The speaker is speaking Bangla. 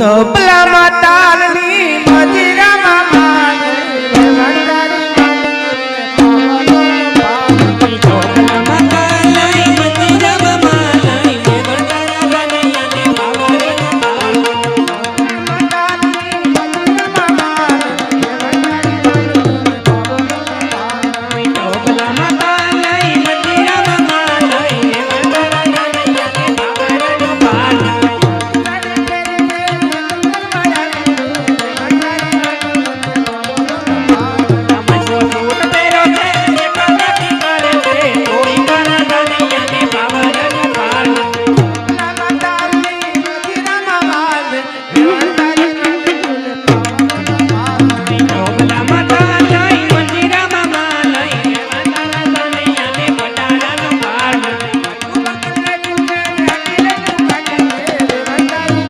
তবলা মাতাল